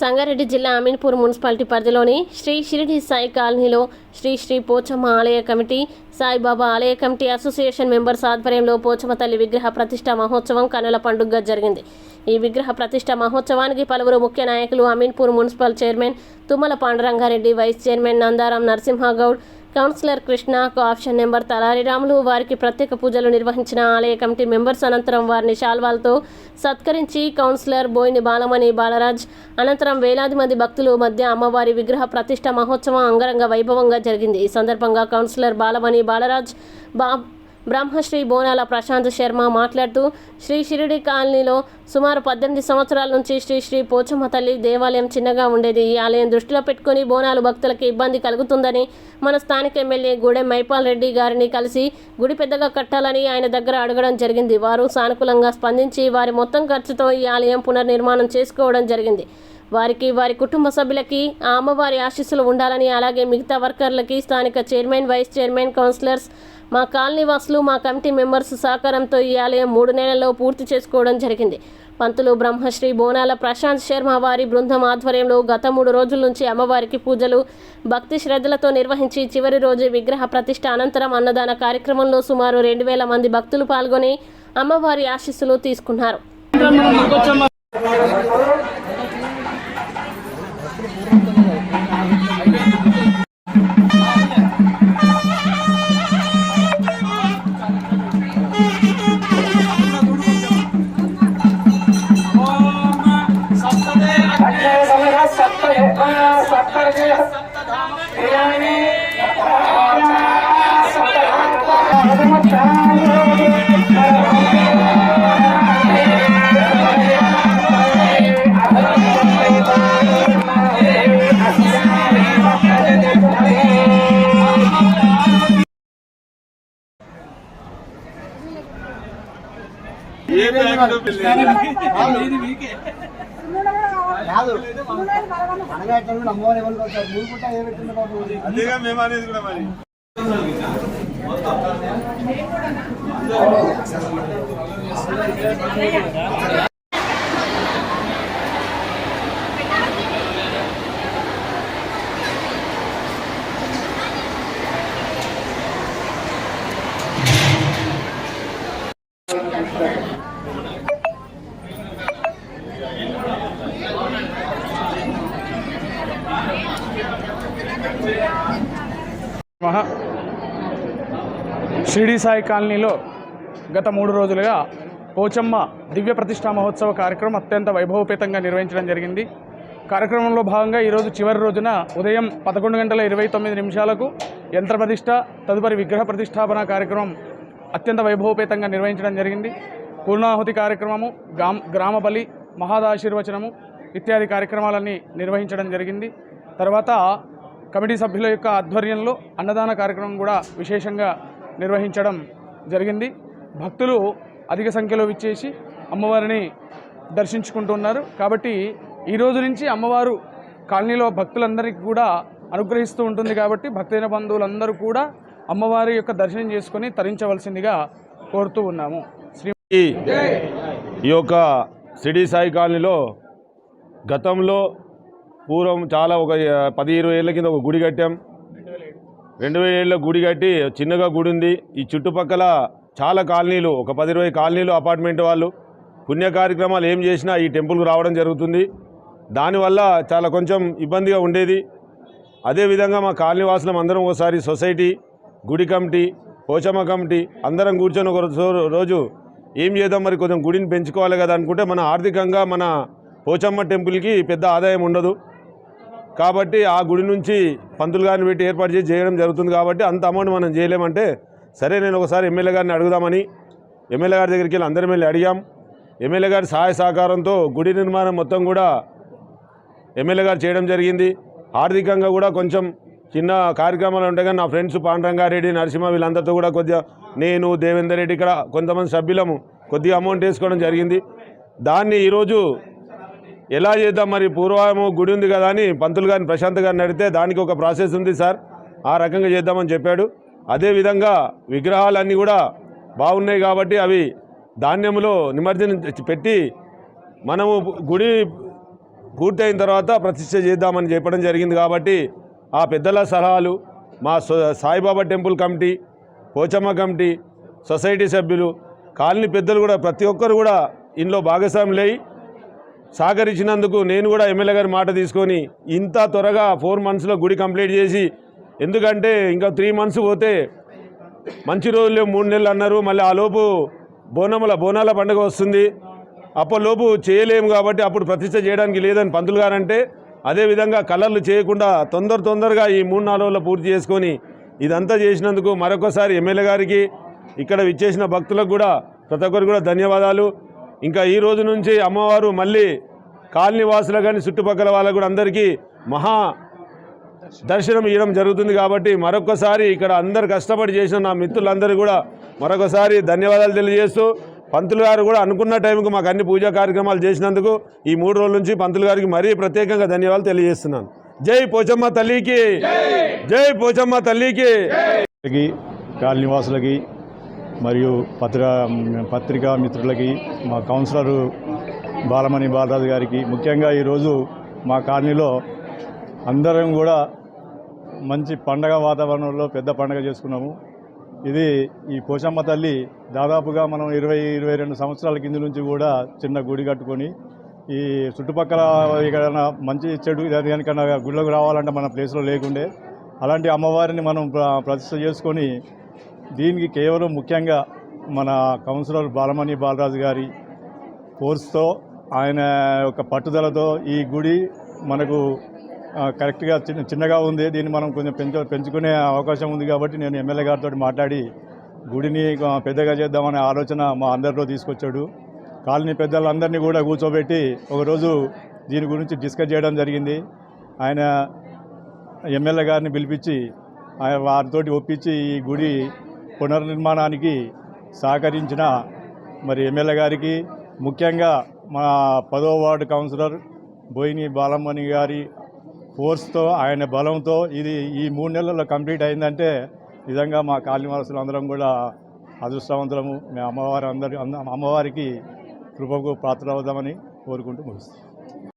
సంగారెడ్డి జిల్లా అమీన్పూర్ మున్సిపాలిటీ పరిధిలోని శ్రీ షిరిడి సాయి కాలనీలో శ్రీ శ్రీ పోచమ్మ ఆలయ కమిటీ సాయిబాబా ఆలయ కమిటీ అసోసియేషన్ మెంబర్స్ ఆధ్వర్యంలో పోచమ్మ తల్లి విగ్రహ ప్రతిష్ట మహోత్సవం కనుల పండుగగా జరిగింది. ఈ విగ్రహ ప్రతిష్ట మహోత్సవానికి పలువురు ముఖ్య నాయకులు Ameenpur municipal chairman Tummala Pandurangareddy vice chairman Nandaram Narasimhagoud councillor కృష్ణకు ఆప్షన్ నెంబర్ తలారి రాములు వారికి ప్రత్యేక పూజలు నిర్వహించిన ఆలయ కమిటీ మెంబర్స్ అనంతరం వారిని శాల్వాలతో సత్కరించి కౌన్సిలర్ బోయిని బాలమణి బాలరాజ్ అనంతరం వేలాది మంది భక్తులు మధ్య అమ్మవారి విగ్రహ ప్రతిష్ట మహోత్సవం అంగరంగ వైభవంగా జరిగింది. ఈ సందర్భంగా కౌన్సిలర్ బాలమణి బాలరాజ్ బా బ్రహ్మశ్రీ బోనాల ప్రశాంత్ శర్మ మాట్లాడుతూ శ్రీ షిరిడి కాలనీలో సుమారు పద్దెనిమిది సంవత్సరాల నుంచి శ్రీ శ్రీ పోచమ్మ తల్లి దేవాలయం చిన్నగా ఉండేది. ఈ ఆలయం దృష్టిలో పెట్టుకుని బోనాలు భక్తులకు ఇబ్బంది కలుగుతుందని మన స్థానిక ఎమ్మెల్యే గూడెం మైపాల్ రెడ్డి గారిని కలిసి గుడి పెద్దగా కట్టాలని ఆయన దగ్గర అడగడం జరిగింది. వారు సానుకూలంగా స్పందించి వారి మొత్తం ఖర్చుతో ఈ ఆలయం పునర్నిర్మాణం చేసుకోవడం జరిగింది. వారికి వారి కుటుంబ సభ్యులకి ఆ అమ్మవారి ఆశీస్సులు ఉండాలని అలాగే మిగతా వర్కర్లకి స్థానిక చైర్మన్ వైస్ చైర్మన్ కౌన్సిలర్స్ మా కాలనీ వాసులు మా కమిటీ మెంబర్స్ సహకారంతో ఈ ఆలయం మూడు నెలల్లో పూర్తి చేసుకోవడం జరిగింది. పంతులు బ్రహ్మశ్రీ బోనాల ప్రశాంత్ శర్మ వారి బృందం ఆధ్వర్యంలో గత మూడు రోజుల నుంచి అమ్మవారికి పూజలు భక్తి శ్రద్ధలతో నిర్వహించి చివరి రోజు విగ్రహ ప్రతిష్ట అనంతరం అన్నదాన కార్యక్రమంలో సుమారు రెండు వేల మంది భక్తులు పాల్గొని అమ్మవారి ఆశీస్సులు తీసుకున్నారు. सत सते కాదు. మనగా ఎట్లా కూడా అమ్మవారు ఎవరు కొడతారు మూడు పుట్ట ఏ పెట్టింది బాబు? అదేగా మేము అనేది కూడా మరి. మహా షిరిడి సాయి కాలనీలో గత మూడు రోజులుగా పోచమ్మ దివ్య ప్రతిష్టా మహోత్సవ కార్యక్రమం అత్యంత వైభవపేతంగా నిర్వహించడం జరిగింది. కార్యక్రమంలో భాగంగా ఈరోజు చివరి రోజున ఉదయం పదకొండు గంటల ఇరవై తొమ్మిది నిమిషాలకు యంత్ర ప్రతిష్ట తదుపరి విగ్రహ ప్రతిష్టాపన కార్యక్రమం అత్యంత వైభవపేతంగా నిర్వహించడం జరిగింది. పూర్ణాహుతి కార్యక్రమము గ్రామ గ్రామ బలి మహాదాశీర్వచనము ఇత్యాది కార్యక్రమాలన్నీ నిర్వహించడం జరిగింది. తర్వాత కమిటీ సభ్యుల యొక్క ఆధ్వర్యంలో అన్నదాన కార్యక్రమం కూడా విశేషంగా నిర్వహించడం జరిగింది. భక్తులు అధిక సంఖ్యలో విచ్చేసి అమ్మవారిని దర్శించుకుంటున్నారు. కాబట్టి ఈ రోజు నుంచి అమ్మవారు కాలనీలో భక్తులందరికీ కూడా అనుగ్రహిస్తూ ఉంటుంది కాబట్టి భక్తైన బంధువులందరూ కూడా అమ్మవారి యొక్క దర్శనం చేసుకొని తరించవలసిందిగా కోరుతూ ఉన్నాము. శ్రీ ఈ యొక్క సిటీ సాయి కాలనీలో గతంలో పూర్వం చాలా ఒక పది ఇరవై ఏళ్ళ కింద ఒక గుడి కట్టాం. రెండు వేల ఏళ్ళ గుడి కట్టి చిన్నగా గుడి ఉంది. ఈ చుట్టుపక్కల చాలా కాలనీలు ఒక పది ఇరవై కాలనీలు అపార్ట్మెంట్ వాళ్ళు పుణ్య కార్యక్రమాలు ఏం చేసినా ఈ టెంపుల్కి రావడం జరుగుతుంది. దానివల్ల చాలా కొంచెం ఇబ్బందిగా ఉండేది. అదేవిధంగా మా కాలనీ వాసులం అందరం ఒకసారి సొసైటీ గుడి కమిటీ పోచమ్మ కమిటీ అందరం కూర్చొని ఒక రోజు- రోజు ఏం చేద్దాం మరి కొంచెం గుడిని పెంచుకోవాలి కదా అనుకుంటే మన ఆర్థికంగా మన పోచమ్మ టెంపుల్కి పెద్ద ఆదాయం ఉండదు. కాబట్టి ఆ గుడి నుంచి పంతులు గారిని పెట్టి ఏర్పాటు చేసి చేయడం జరుగుతుంది కాబట్టి అంత అమౌంట్ మనం చేయలేమంటే సరే నేను ఒకసారి ఎమ్మెల్యే గారిని అడుగుదామని ఎమ్మెల్యే గారి దగ్గరికి వెళ్ళి అందరం వెళ్ళి అడిగాం. ఎమ్మెల్యే గారి సహాయ సహకారంతో గుడి నిర్మాణం మొత్తం కూడా ఎమ్మెల్యే గారు చేయడం జరిగింది. ఆర్థికంగా కూడా కొంచెం చిన్న కార్యక్రమాలు ఉంటాయి కానీ నా ఫ్రెండ్స్ పాండరంగారెడ్డి నరసింహ వీళ్ళందరితో కూడా కొద్దిగా నేను దేవేందర్ రెడ్డి ఇక్కడ కొంతమంది సభ్యులము కొద్దిగా అమౌంట్ వేసుకోవడం జరిగింది. దాన్ని ఈరోజు ఎలా చేద్దాం మరి? పూర్వము గుడి ఉంది కదా అని పంతులు గారిని ప్రశాంత్ గారిని అడిగితే దానికి ఒక ప్రాసెస్ ఉంది సార్. ఆ రకంగా చేద్దామని చెప్పాడు. అదేవిధంగా విగ్రహాలన్నీ కూడా బాగున్నాయి కాబట్టి అవి ధాన్యములో నిమజ్జనం పెట్టి మనము గుడి పూర్తయిన తర్వాత ప్రతిష్ట చేద్దామని చెప్పడం జరిగింది కాబట్టి ఆ పెద్దల సలహాలు మా Saibaba temple committee Pochamma committee society సభ్యులు కాలనీ పెద్దలు కూడా ప్రతి ఒక్కరు కూడా ఇందులో భాగస్వాములై సహకరించినందుకు నేను కూడా ఎమ్మెల్యే గారి మాట తీసుకొని ఇంత త్వరగా ఫోర్ మంత్స్లో గుడి కంప్లీట్ చేసి ఎందుకంటే ఇంకా త్రీ మంత్స్ పోతే మంచి రోజులు మూడు నెలలు అన్నారు. మళ్ళీ ఆ లోపు బోనముల బోనాల పండుగ వస్తుంది. అప్పటిలోపు చేయలేము కాబట్టి అప్పుడు ప్రతిష్ట చేయడానికి లేదని పంతులు గారంటే అదేవిధంగా కలర్లు చేయకుండా తొందర తొందరగా ఈ మూడు నాలుగు పూర్తి చేసుకొని ఇదంతా చేసినందుకు మరొకసారి ఎమ్మెల్యే గారికి ఇక్కడ విచ్చేసిన భక్తులకు కూడా ప్రతి ఒక్కరికి కూడా ధన్యవాదాలు. ఇంకా ఈ రోజు నుంచి అమ్మవారు మళ్ళీ కాలనీ కానీ చుట్టుపక్కల వాళ్ళకు కూడా అందరికీ మహా దర్శనం ఇవ్వడం జరుగుతుంది కాబట్టి మరొకసారి ఇక్కడ అందరు కష్టపడి చేసిన నా మిత్రులందరూ కూడా మరొకసారి ధన్యవాదాలు తెలియజేస్తూ పంతులు గారు కూడా అనుకున్న టైంకి మాకు అన్ని పూజా కార్యక్రమాలు చేసినందుకు ఈ మూడు రోజుల నుంచి పంతులు గారికి మరీ ప్రత్యేకంగా ధన్యవాదాలు తెలియజేస్తున్నాను. జై పోచమ్మ తల్లికి జై పోచమ్మ తల్లికి. కి కాలనీవాసులకి మరియు పత్ర పత్రికా మిత్రులకి మా కౌన్సిలరు బాలమణి బాలరాజు గారికి ముఖ్యంగా ఈరోజు మా కాలనీలో అందరం కూడా మంచి పండగ వాతావరణంలో పెద్ద పండగ చేసుకున్నాము. ఇది ఈ పోచమ్మ తల్లి దాదాపుగా మనం ఇరవై ఇరవై రెండు సంవత్సరాల కింద నుంచి కూడా చిన్న గుడి కట్టుకొని ఈ చుట్టుపక్కల ఎక్కడైనా మంచి చెడు దానికన్నా గుళ్ళకు రావాలంటే మన ప్లేస్లో లేకుండే అలాంటి అమ్మవారిని మనం ప్ర- చేసుకొని దీనికి కేవలం ముఖ్యంగా మన కౌన్సిలర్ బాలమణి బాలరాజు గారి ఫోర్స్తో ఆయన యొక్క పట్టుదలతో ఈ గుడి మనకు కరెక్ట్గా చిన్న చిన్నగా ఉంది. దీన్ని మనం కొంచెం పెంచు పెంచుకునే అవకాశం ఉంది కాబట్టి నేను ఎమ్మెల్యే గారితో మాట్లాడి గుడిని పెద్దగా చేద్దామనే ఆలోచన మా అందరిలో తీసుకొచ్చాడు. కాలనీ పెద్దలందరినీ కూడా కూర్చోబెట్టి ఒకరోజు దీని గురించి డిస్కస్ చేయడం జరిగింది. ఆయన ఎమ్మెల్యే గారిని పిలిపించి ఆయన వారితోటి ఒప్పించి ఈ గుడి పునర్నిర్మాణానికి సహకరించిన మరి ఎమ్మెల్యే గారికి ముఖ్యంగా మా పదో వార్డు కౌన్సిలర్ బోయిని బాలమ్మణి గారి ఫోర్స్తో ఆయన బలంతో ఇది ఈ మూడు నెలల్లో కంప్లీట్ అయిందంటే నిజంగా మా కాలనీవాసులు అందరం కూడా అదృష్టవంతులము. మేము అమ్మవారి అందరి అమ్మవారికి కృపకు పాత్రలవుదామని కోరుకుంటూ ముగిస్తాం